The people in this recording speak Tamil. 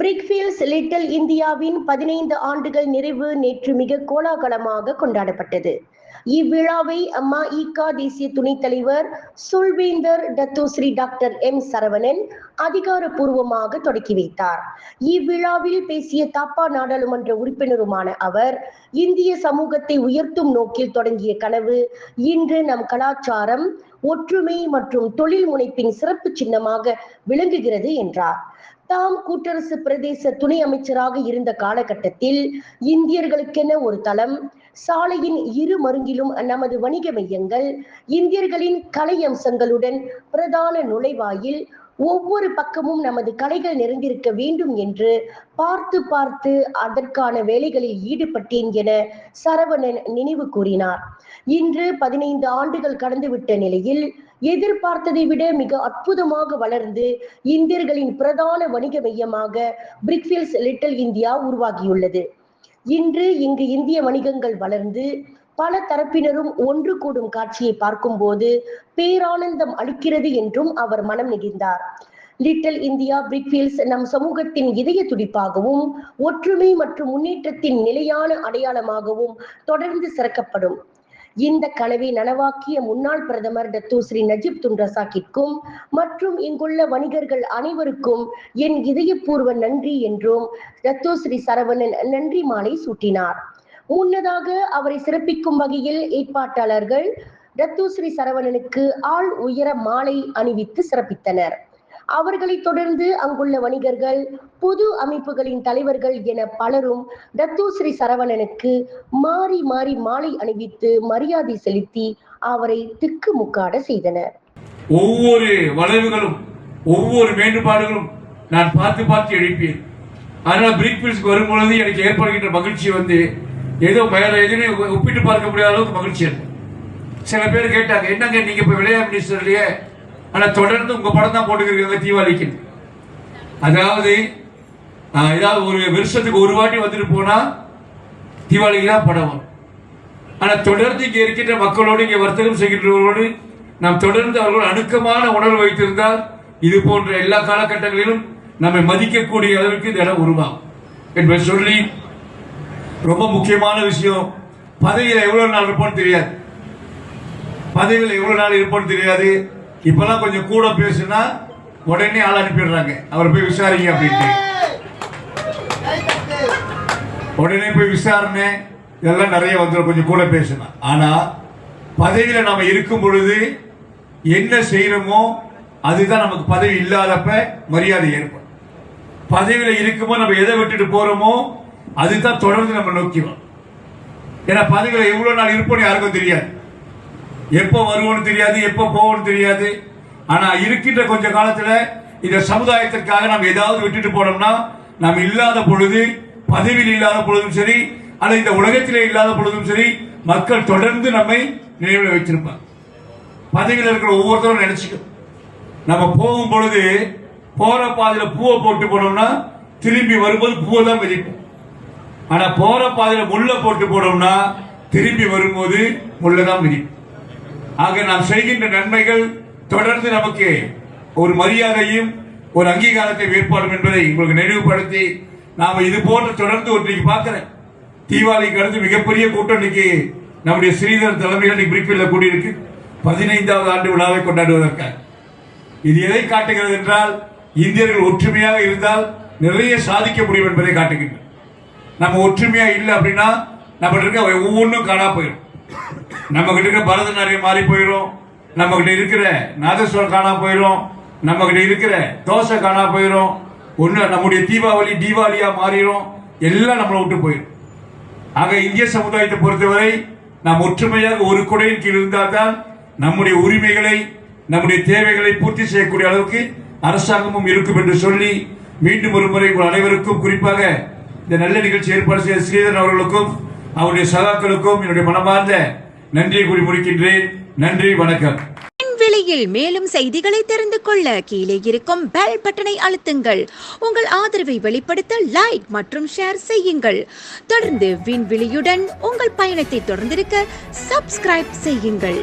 பிரிக்ஃபீல்ஸ் லிட்டில் இந்தியாவின் பதினைந்து ஆண்டுகள் நிறைவு நேற்று மிக கோலாகலமாக கொண்டாடப்பட்டது. இவ்விழாவை அம்மா ஈகா தேசிய துணைத் தலைவர் சுல்வேந்தர் Dato Sri doctor M Saravanan அதிகாரப்பூர்வமாக தொடக்கி வைத்தார். இவ்விழாவில் பேசிய தாப்பா நாடாளுமன்ற உறுப்பினருமான அவர் இந்திய சமூகத்தை உயர்த்தும் நோக்கில் தொடங்கிய கனவு இன்று நம் கலாச்சாரம் ஒற்றுமை மற்றும் தொழில் முனைப்பின் சிறப்பு சின்னமாக விளங்குகிறது என்றார். தாம் கூட்டரசு பிரதேச துணை அமைச்சராக இருந்த காலகட்டத்தில் இந்தியர்களுக்கென ஒரு தளம் சாலையின் இரு மருங்கிலும் நமது வணிக மையங்கள் இந்தியர்களின் கலை அம்சங்களுடன் பிரதான நுழைவாயில் ஒவ்வொரு பக்கமும் நமது கலைகள் நிறைந்திருக்க வேண்டும் என்று பார்த்து பார்த்து அதற்கான வேலைகளில் ஈடுபட்டேன் என சரவணன் நினைவு கூறினார். இன்று பதினைந்து ஆண்டுகள் கடந்துவிட்ட நிலையில் எதிர்பார்த்ததை விட மிக அற்புதமாக வளர்ந்து இந்தியர்களின் பிரதான வணிக மையமாக பிரிக்ஃபீல்ட்ஸ் லிட்டில் இந்தியா உருவாகியுள்ளது. இன்று இங்கு இந்திய வணிகங்கள் வளர்ந்து பல தரப்பினரும் ஒன்று கூடும் காட்சியை பார்க்கும்போது பேரானந்தம் அளிக்கிறது என்றும் அவர் மனம் நெகிழ்ந்தார். லிட்டில் இந்தியா பிரிக்ஃபீல்ட்ஸ் நம் சமூகத்தின் இதய துடிப்பாகவும் ஒற்றுமை மற்றும் முன்னேற்றத்தின் நிலையான அடையாளமாகவும் தொடர்ந்து சிறக்கப்படும். இந்த கனவை நனவாக்கிய முன்னாள் பிரதமர் டத்து ஸ்ரீ நஜீப் துன்ரசாக்கிற்கும் மற்றும் இங்குள்ள வணிகர்கள் அனைவருக்கும் என் இதயபூர்வ நன்றி என்றும் டத்து ஸ்ரீ சரவணன் நன்றி மாலை சூட்டினார். முன்னதாக அவரை சிறப்பிக்கும் வகையில் ஏற்பாட்டாளர்கள் டத்து ஸ்ரீ சரவணனுக்கு ஆள் உயர மாலை அணிவித்து சிறப்பித்தனர். அவர்களை தொடர்ந்து அங்குள்ள வணிகர்கள் பொது அமைப்புகளின் தலைவர்கள் என பலரும் தத்து ஸ்ரீ சரவணனுக்கு மாறி மாறி மாலை அணிவித்து மரியாதை செலுத்தி அவரை திக்கு முக்காட செய்தனர். ஒவ்வொரு வளைவுகளும் ஒவ்வொரு மேம்பாடுகளும் நான் பார்த்து பார்த்து எழுப்பேன் அதனால பிரிக் வரும்பொழுது எனக்கு ஏற்படுகின்ற மகிழ்ச்சி வந்து ஏதோ வேற எதுவுமே ஒப்பிட்டு பார்க்க முடியாத அளவுக்கு மகிழ்ச்சி இருக்கு சில பேர் கேட்டாங்க என்னங்க நீங்க இப்ப விளையாட்டு மினிஸ்டர்லயே ஆனா தொடர்ந்து உங்க படம் தான் போட்டுக்கிறீங்க தீபாவளிக்கு. அதாவது ஏதாவது ஒரு வருஷத்துக்கு ஒரு வாட்டி வந்துட்டு போனா தீபாவளிக்கு தான் படம் வரும். ஆனா தொடர்ந்து இங்கே இருக்கின்ற மக்களோடு இங்கே வர்த்தகம் செய்கின்றவர்களோடு நாம் தொடர்ந்து அவர்கள் அணுக்கமான உணர்வு வைத்திருந்தால் இது போன்ற எல்லா காலகட்டங்களிலும் நம்மை மதிக்கக்கூடிய அளவிற்கு இந்த இடம் உருவாகும். என்பதை சொல்லி ரொம்ப முக்கியமான விஷயம் பதவியில் எவ்வளவு நாள் இருப்போம்னு தெரியாது. பதவியில் எவ்வளவு நாள் இருப்போம்னு தெரியாது. இப்பெல்லாம் கொஞ்சம் கூட பேசுனா உடனே ஆள் அனுப்பிடுறாங்க. அவரை போய் விசாரிங்க அப்படின்ட்டு. உடனே போய் விசாரணை இதெல்லாம் நிறைய வந்துடும் கொஞ்சம் கூட பேசணும் ஆனா பதவியில நம்ம இருக்கும் பொழுது என்ன செய்யறோமோ அதுதான் நமக்கு பதவி இல்லாதப்ப மரியாதை ஏற்படும். பதவியில இருக்குமோ நம்ம எதை விட்டுட்டு போறோமோ அதுதான் தொடர்ந்து நம்ம நோக்கி வரும். ஏன்னா பதவியில எவ்வளவு நாள் இருப்போம்னு யாருக்கும் தெரியாது. எப்போ வருவோம்னு தெரியாது எப்போ போவோம்னு தெரியாது. ஆனால் இருக்கின்ற கொஞ்ச காலத்தில் இந்த சமுதாயத்திற்காக நாம் ஏதாவது விட்டுட்டு போனோம்னா நாம் இல்லாத பொழுது பதவியில் இல்லாத பொழுதும் சரி அல்லது இந்த உலகத்திலே இல்லாத பொழுதும் சரி மக்கள் தொடர்ந்து நம்மை நினைவில் வைத்திருப்பாங்க பதவியில் இருக்கிற ஒவ்வொருத்தரும் நினைச்சுக்கணும் நம்ம போகும் பொழுது போற பாதையில பூவை போட்டு போனோம்னா திரும்பி வரும்போது பூவை தான் மிதிப்போம். ஆனா போற பாதையில முள்ள போட்டு போனோம்னா திரும்பி வரும்போது முள்ள தான் மிதிப்போம். ஆக நாம் செய்கின்ற நன்மைகள் தொடர்ந்து நமக்கு ஒரு மரியாதையும் ஒரு அங்கீகாரத்தை ஏற்படும் என்பதை உங்களுக்கு நினைவுபடுத்தி நாம இது போன்ற தொடர்ந்து ஒன்றைக்கு பார்க்கிறேன். தீபாவளிக்கு அடுத்து மிகப்பெரிய கூட்டம் இன்னைக்கு நம்முடைய ஸ்ரீதர் தலைமையில் பிரிப்பில் கூடியிருக்கு. பதினைந்தாவது ஆண்டு விழாவை கொண்டாடுவதற்காக. இது எதை காட்டுகிறது என்றால் இந்தியர்கள் ஒற்றுமையாக இருந்தால் நிறைய சாதிக்க முடியும் என்பதை காட்டுகின்றன நம்ம ஒற்றுமையா இல்லை அப்படின்னா நம்ம இருக்க ஒவ்வொன்றும் காணா போயிடும். நம்ம கிட்ட இருக்கிற பரதநாட்டியம் மாறி போயிடும் நம்ம கிட்ட இருக்கிற நாதஸ்வரம் காணா போயிடும் நம்ம கிட்ட இருக்கிற தோசை காணா போயிடும் ஒண்ணு நம்முடைய தீபாவளி தீபாவளியா மாறிடும் எல்லாம் நம்மளை விட்டு போயிடும் ஆக இந்திய சமுதாயத்தை பொறுத்தவரை நாம் ஒற்றுமையாக ஒரு குடையின் கீழ் இருந்தால்தான் நம்முடைய உரிமைகளை நம்முடைய தேவைகளை பூர்த்தி செய்யக்கூடிய அளவுக்கு அரசாங்கமும் இருக்கும் என்று சொல்லி மீண்டும் ஒரு முறை உங்கள் அனைவருக்கும் குறிப்பாக இந்த நல்ல நிகழ்ச்சி ஏற்பாடு செய்த ஸ்ரீதரன் அவர்களுக்கும் அவருடைய சகாக்களுக்கும் என்னுடைய மனமார்ந்த நன்றியை கூறி முடிக்கின்றேன். நன்றி வணக்கம். விண்வெளியில் மேலும் செய்திகளை தெரிந்து கொள்ள கீழே இருக்கும் பெல் பட்டனை அழுத்துங்கள். உங்கள் ஆதரவை வெளிப்படுத்த லைக் மற்றும் ஷேர் செய்யுங்கள். தொடர்ந்து விண்வெளியுடன் உங்கள் பயணத்தை தொடர்ந்திருக்க சப்ஸ்கிரைப் செய்யுங்கள்.